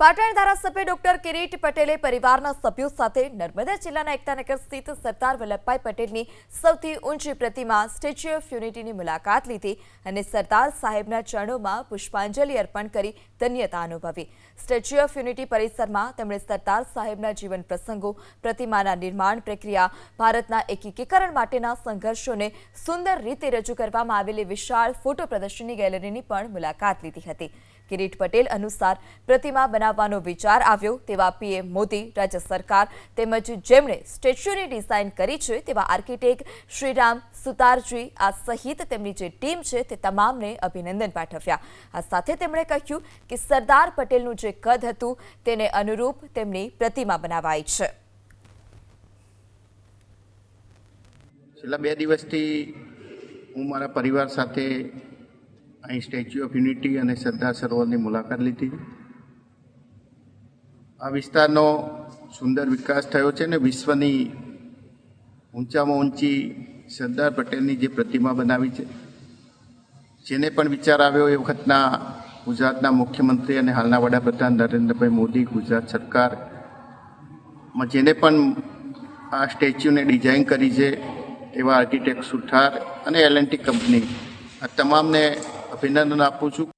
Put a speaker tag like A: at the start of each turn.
A: પાટણ ધારાસભ્ય ડોક્ટર કિરીટ પટેલે પરિવારના સભ્યો સાથે નર્મદા જિલ્લાના એકતાનગર સ્થિત સરદાર વલ્લભભાઈ પટેલની સૌથી ઊંચી પ્રતિમા સ્ટેચ્યુ ઓફ યુનિટીની મુલાકાત લીધી અને સરદાર સાહેબના ચરણોમાં પુષ્પાંજલિ અર્પણ કરી ધન્યતા અનુભવી. સ્ટેચ્યુ ઓફ યુનિટી પરિસરમાં તેમણે સરદાર સાહેબના જીવન પ્રસંગો, પ્રતિમાના નિર્માણ પ્રક્રિયા, ભારતના એકીકરણ માટેના સંઘર્ષોને સુંદર રીતે રજૂ કરવામાં આવેલી વિશાળ ફોટો પ્રદર્શનની ગેલેરીની પણ મુલાકાત લીધી હતી. કિરીટ પટેલ અનુસાર પ્રતિમા બનાવવાનો વિચાર આવ્યો તેવા પીએમ મોદી, રાજ્ય સરકાર તેમજ જેમણે સ્ટેચ્યુની ડિઝાઇન કરી છે તેવા આર્કિટેક્ટ શ્રીરામ સુતારજી, આ સહિત તેમની જે ટીમ છે તે તમામને અભિનંદન પાઠવ્યા. આ સાથે તેમણે કહ્યું કે સરદાર પટેલનું જે કદ હતું તેને અનુરૂપ તેમની પ્રતિમા બનાવાઈ છે.
B: છેલ્લા બે દિવસથી હું મારા પરિવાર સાથે અહીં સ્ટેચ્યુ ઓફ યુનિટી અને સરદાર સરોવરની મુલાકાત લીધી. આ વિસ્તારનો સુંદર વિકાસ થયો છે ને વિશ્વની ઊંચામાં ઊંચી સરદાર પટેલની જે પ્રતિમા બનાવી છે. જેને પણ વિચાર આવ્યો એ વખતના ગુજરાતના મુખ્યમંત્રી અને હાલના વડાપ્રધાન નરેન્દ્રભાઈ મોદી, ગુજરાત સરકારમાં જેને પણ આ સ્ટેચ્યુને ડિઝાઇન કરી છે એવા આર્કિટેક્ટ સુથાર અને એલ કંપની આ તમામને અભિનંદન આપું છું.